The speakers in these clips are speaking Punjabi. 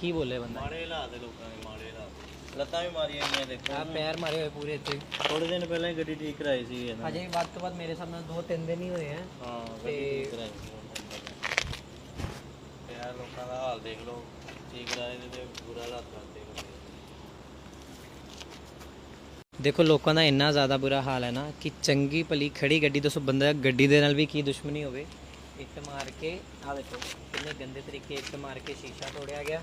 ਕੀ ਬੋਲੇ ਬੰਦਾ? ਮਾੜੇ ਹਾਲਾਤ ਦੇ ਲੋਕਾਂ ਦੇ ਮਾੜੇ ਹਾਲਾਤ। ਲੱਤਾਂ ਵੀ ਮਾਰੀਆਂ ਗਈਆਂ ਦੇਖੋ। ਆ ਪੈਰ ਮਾਰੇ ਹੋਏ ਪੂਰੇ ਇੱਥੇ। ਥੋੜੇ ਦਿਨ ਪਹਿਲਾਂ ਹੀ ਗੱਡੀ ਠੀਕ ਕਰਾਈ ਸੀ ਇਹਨਾਂ ਅਜੇ ਵੱਧ ਤੋਂ ਵੱਧ ਮੇਰੇ ਸਾਹਮਣੇ ਦੋ ਤਿੰਨ ਦਿਨ ਹੀ ਹੋਏ ਆ। ਹਾਂ ਗੱਡੀ ਠੀਕ ਕਰਾਈ ਸੀ ਤੇ ਯਾਰ ਲੋਕਾਂ ਦਾ ਹਾਲ ਦੇਖ ਲਓ। ਠੀਕ ਕਰਾਏ ਦੇ ਤੇ ਬੁਰਾ ਹਾਲਾਤ ਕਰਦੇ ਦੇਖੋ ਲੋਕਾਂ ਦਾ ਇੰਨਾ ਜ਼ਿਆਦਾ ਬੁਰਾ ਹਾਲ ਹੈ ਨਾ ਕਿ ਚੰਗੀ ਭਲੀ ਖੜੀ ਗੱਡੀ ਦੱਸੋ ਬੰਦਾ ਗੱਡੀ ਦੇ ਨਾਲ ਵੀ ਕੀ ਦੁਸ਼ਮਣੀ ਹੋਵੇ? ਇੱਟ ਮਾਰ ਕੇ ਆ ਦੇਖੋ ਕਿੰਨੇ ਗੰਦੇ ਤਰੀਕੇ ਇੱਟ ਮਾਰ ਕੇ ਸ਼ੀਸ਼ਾ ਤੋੜਿਆ ਗਿਆ।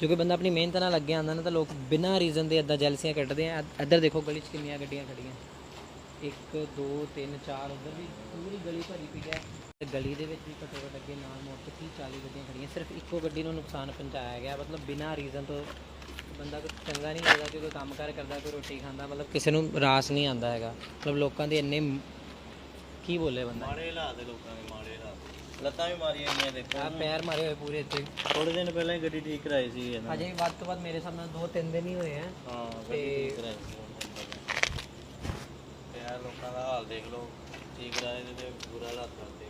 ਜੋ ਕੋਈ ਬੰਦਾ ਆਪਣੀ ਮਿਹਨਤ ਨਾਲ ਲੱਗਿਆ ਆਉਂਦਾ ਨਾ ਤਾਂ ਲੋਕ ਬਿਨਾਂ ਰੀਜ਼ਨ ਦੇ ਇਦਾਂ ਜੈਲਸੀਆਂ ਕੱਢਦੇ ਆ। ਇੱਧਰ ਦੇਖੋ ਗਲੀ 'ਚ ਕਿੰਨੀਆਂ ਗੱਡੀਆਂ ਖੜੀਆਂ 1 2 3 4 ਉਧਰ ਵੀ ਪੂਰੀ ਗਲੀ ਭਰੀ ਪਈ ਹੈ। ਤੇ ਗਲੀ ਦੇ ਵਿੱਚ ਵੀ ਘੱਟੋ ਘੱਟ ਅੱਗੇ ਨਾਲ ਮੋੜ ਤੇ 30 40 ਗੱਡੀਆਂ ਖੜੀਆਂ ਸਿਰਫ ਇੱਕੋ ਗੱਡੀ ਨੂੰ ਨੁਕਸਾਨ ਪਹੁੰਚਾਇਆ ਗਿਆ। ਮਤਲਬ ਬਿਨਾਂ ਰੀਜ਼ਨ ਤੋਂ ਬੰਦਾ ਕੋਈ ਚੰਗਾ ਨਹੀਂ ਲੱਗਦਾ ਕਿ ਕੋਈ ਕੰਮ ਕੰਮਕਾਰ ਕਰਦਾ, ਕੋਈ ਰੋਟੀ ਖਾਂਦਾ, ਮਤਲਬ ਕਿਸੇ ਨੂੰ ਰਾਸ ਨਹੀਂ ਆਂਦਾ ਹੈਗਾ। ਮਤਲਬ ਲੋਕਾਂ ਦੇ ਇੰਨੇ ਕੀ ਬੋਲੇ ਬੰਦਾ? ਮਾੜੇ ਹਾਲਾਤ ਦੇ ਲੋਕਾਂ ਦੇ, ਮਾੜੇ ਹਾਲਾਤ। ਲੱਤਾਂ ਵੀ ਮਾਰੀਆਂ ਗਈਆਂ ਦੇਖੋ। ਆ ਪੈਰ ਮਾਰੇ ਹੋਏ ਪੂਰੇ ਇੱਥੇ। ਥੋੜੇ ਦਿਨ ਪਹਿਲਾਂ ਹੀ ਗੱਡੀ ਠੀਕ ਕਰਾਈ ਸੀ ਇਹਨਾਂ ਅਜੇ ਵੱਧ ਤੋਂ ਵੱਧ ਮੇਰੇ ਸਾਹਮਣੇ ਦੋ ਤਿੰਨ ਦਿਨ ਹੀ ਹੋਏ ਆ। ਹਾਂ ਗੱਡੀ ਠੀਕ ਕਰਾਈ ਸੀ ਤੇ ਯਾਰ ਲੋਕਾਂ ਦਾ ਹਾਲ ਦੇਖ ਲਓ। ਠੀਕ ਕਰਾਏ ਤੇ ਬੁਰਾ ਹਾਲਾਤ ਕਰਦੇ।